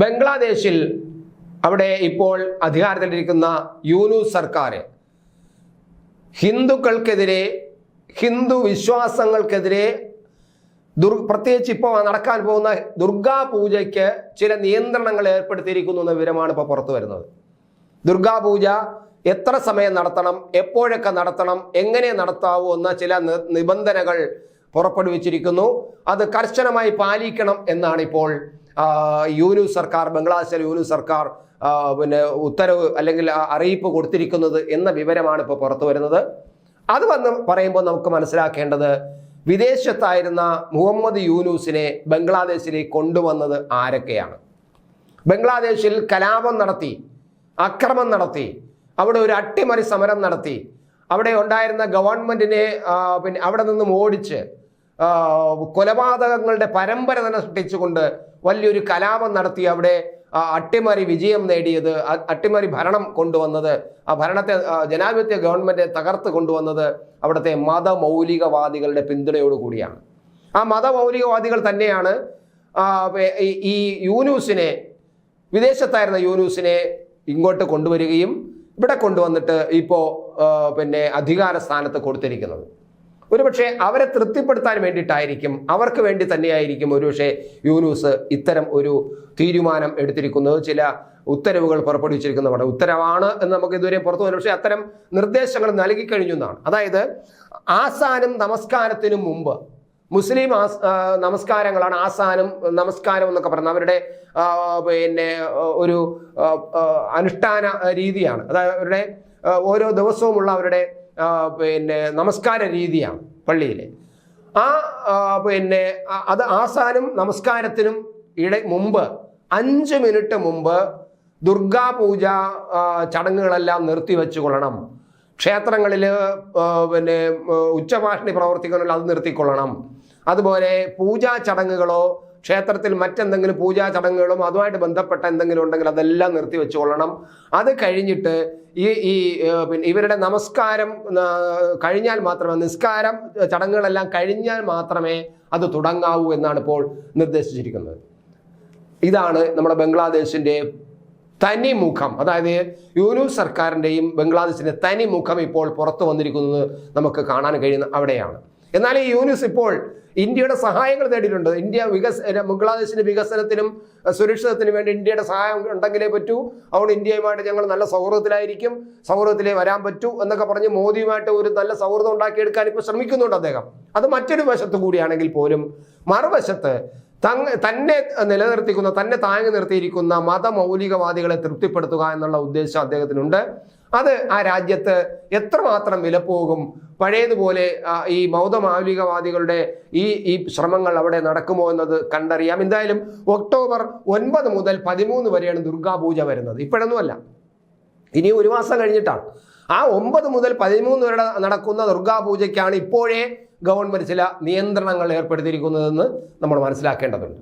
ബംഗ്ലാദേശിൽ അവിടെ ഇപ്പോൾ അധികാരത്തിലിരിക്കുന്ന യൂനൂസ് സർക്കാർ ഹിന്ദുക്കൾക്കെതിരെ ഹിന്ദു വിശ്വാസങ്ങൾക്കെതിരെ ദുർ പ്രത്യേകിച്ച് ഇപ്പോൾ നടക്കാൻ പോകുന്ന ദുർഗാ പൂജയ്ക്ക് ചില നിയന്ത്രണങ്ങൾ ഏർപ്പെടുത്തിയിരിക്കുന്നു എന്ന വിവരമാണ് ഇപ്പോൾ പുറത്തു വരുന്നത്. ദുർഗാ പൂജ എത്ര സമയം നടത്തണം എപ്പോഴൊക്കെ നടത്തണം എങ്ങനെ നടത്താവൂ എന്ന ചില നിബന്ധനകൾ പുറപ്പെടുവിച്ചിരിക്കുന്നു. അത് കർശനമായി പാലിക്കണം എന്നാണ് ഇപ്പോൾ യൂനൂസ് സർക്കാർ ബംഗ്ലാദേശിലെ യൂനൂസ് സർക്കാർ പിന്നെ ഉത്തരവ് അല്ലെങ്കിൽ അറിയിപ്പ് കൊടുത്തിരിക്കുന്നത് എന്ന വിവരമാണ് ഇപ്പോൾ പുറത്തു വരുന്നത്. അത് വന്ന് പറയുമ്പോൾ നമുക്ക് മനസ്സിലാക്കേണ്ടത് വിദേശത്തായിരുന്ന മുഹമ്മദ് യൂനൂസിനെ ബംഗ്ലാദേശിലേക്ക് കൊണ്ടുവന്നത് ആരൊക്കെയാണ്? ബംഗ്ലാദേശിൽ കലാപം നടത്തി അക്രമം നടത്തി അവിടെ ഒരു അട്ടിമറി സമരം നടത്തി അവിടെ ഉണ്ടായിരുന്ന ഗവൺമെന്റിനെ പിന്നെ അവിടെ നിന്നും ഓടിച്ച് കൊലപാതകങ്ങളുടെ പരമ്പര തന്നെ സൃഷ്ടിച്ചുകൊണ്ട് വലിയൊരു കലാപം നടത്തി അവിടെ അട്ടിമറി വിജയം നേടിയത് അട്ടിമറി ഭരണം കൊണ്ടുവന്നത് ആ ഭരണത്തെ ജനാധിപത്യ ഗവൺമെന്റ് തകർത്ത് കൊണ്ടുവന്നത് അവിടുത്തെ മതമൗലികവാദികളുടെ പിന്തുണയോടുകൂടിയാണ് ആ മതമൗലികവാദികൾ തന്നെയാണ് ഈ യൂനൂസിനെ വിദേശത്തായിരുന്ന യൂനൂസിനെ ഇങ്ങോട്ട് കൊണ്ടുവരികയും ഇവിടെ കൊണ്ടുവന്നിട്ട് ഇപ്പോൾ പിന്നെ അധികാര സ്ഥാനത്ത് കൊടുത്തിരിക്കുന്നത്. ഒരുപക്ഷെ അവരെ തൃപ്തിപ്പെടുത്താൻ വേണ്ടിയിട്ടായിരിക്കും. അവർക്ക് വേണ്ടി തന്നെയായിരിക്കും ഒരുപക്ഷെ യൂനൂസ് ഇത്തരം ഒരു തീരുമാനം എടുത്തിരിക്കുന്നത്. ചില ഉത്തരവുകൾ പുറപ്പെടുവിച്ചിരിക്കുന്നതാണ് ഉത്തരവാണ് എന്ന് നമുക്ക് ഇതുവരെ പുറത്തു വന്നു പക്ഷേ അത്തരം നിർദ്ദേശങ്ങൾ നൽകി കഴിഞ്ഞു എന്നാണ്. അതായത് ആസാനും നമസ്കാരത്തിനും മുമ്പ് മുസ്ലിം നമസ്കാരങ്ങളാണ് ആസാനും നമസ്കാരം എന്നൊക്കെ പറയുന്നത്. അവരുടെ പിന്നെ ഒരു അനുഷ്ഠാന രീതിയാണ്. അതായത് അവരുടെ ഓരോ ദിവസവുമുള്ള അവരുടെ പിന്നെ നമസ്കാര രീതിയാണ് പള്ളിയിലെ. ആ പിന്നെ അത് ആസാനും നമസ്കാരത്തിനും ഇട മുമ്പ് അഞ്ച് മിനിറ്റ് മുമ്പ് ദുർഗാപൂജ ചടങ്ങുകളെല്ലാം നിർത്തിവെച്ചുകൊള്ളണം ക്ഷേത്രങ്ങളിൽ പിന്നെ ഉച്ചഭാഷണി പ്രവർത്തിക്കണമെങ്കിൽ അത് നിർത്തിക്കൊള്ളണം. അതുപോലെ പൂജാ ചടങ്ങുകളോ ക്ഷേത്രത്തിൽ മറ്റെന്തെങ്കിലും പൂജാ ചടങ്ങുകളും അതുമായിട്ട് ബന്ധപ്പെട്ട എന്തെങ്കിലും ഉണ്ടെങ്കിൽ അതെല്ലാം നിർത്തി വെച്ചുകൊള്ളണം. അത് കഴിഞ്ഞിട്ട് ഈ ഈ പിന്നെ ഇവരുടെ നമസ്കാരം കഴിഞ്ഞാൽ മാത്രമേ നിസ്കാരം ചടങ്ങുകളെല്ലാം കഴിഞ്ഞാൽ മാത്രമേ അത് തുടങ്ങാവൂ എന്നാണ് ഇപ്പോൾ നിർദ്ദേശിച്ചിരിക്കുന്നത്. ഇതാണ് നമ്മുടെ ബംഗ്ലാദേശിന്റെ തനി മുഖം അതായത് യൂനൂസ് സർക്കാരിന്റെയും ബംഗ്ലാദേശിന്റെ തനി മുഖം ഇപ്പോൾ പുറത്തു വന്നിരിക്കുന്നത് നമുക്ക് കാണാൻ കഴിയുന്ന അവിടെയാണ്. എന്നാൽ ഈ യൂനിസ് ഇപ്പോൾ ഇന്ത്യയുടെ സഹായങ്ങൾ തേടിയിട്ടുണ്ട്. ഇന്ത്യ വികസ ബംഗ്ലാദേശിന്റെ വികസനത്തിനും സുരക്ഷിതത്തിനും വേണ്ടി ഇന്ത്യയുടെ സഹായം ഉണ്ടെങ്കിലേ പറ്റൂ. അതുകൊണ്ട് ഇന്ത്യയുമായിട്ട് ഞങ്ങൾ നല്ല സൗഹൃദത്തിലായിരിക്കും. സൗഹൃദത്തിലേ വരാൻ പറ്റൂ എന്നൊക്കെ പറഞ്ഞ് മോദിയുമായിട്ട് ഒരു നല്ല സൗഹൃദം ഉണ്ടാക്കിയെടുക്കാൻ ഇപ്പോൾ ശ്രമിക്കുന്നുണ്ട് അദ്ദേഹം. അത് മറ്റൊരു വശത്ത് കൂടിയാണെങ്കിൽ പോലും മറുവശത്ത് തങ്ങ തന്നെ നിലനിർത്തിക്കുന്ന തന്നെ താങ്ങി നിർത്തിയിരിക്കുന്ന മതമൗലികവാദികളെ തൃപ്തിപ്പെടുത്തുക എന്നുള്ള ഉദ്ദേശം അദ്ദേഹത്തിനുണ്ട്. അത് ആ രാജ്യത്ത് എത്രമാത്രം വിലപ്പോകും പഴയതുപോലെ ഈ മൗതമൗലികവാദികളുടെ ഈ ഈ ശ്രമങ്ങൾ അവിടെ നടക്കുമോ എന്നത് കണ്ടറിയാം. എന്തായാലും ഒക്ടോബർ ഒൻപത് മുതൽ പതിമൂന്ന് വരെയാണ് ദുർഗാപൂജ വരുന്നത്. ഇപ്പോഴൊന്നുമല്ല. ഇനി ഒരു മാസം കഴിഞ്ഞിട്ടാണ്. ആ ഒമ്പത് മുതൽ പതിമൂന്ന് വരെ നടക്കുന്ന ദുർഗാപൂജയ്ക്കാണ് ഇപ്പോഴേ ഗവൺമെന്റ് ചില നിയന്ത്രണങ്ങൾ ഏർപ്പെടുത്തിയിരിക്കുന്നതെന്ന് നമ്മൾ മനസ്സിലാക്കേണ്ടതുണ്ട്.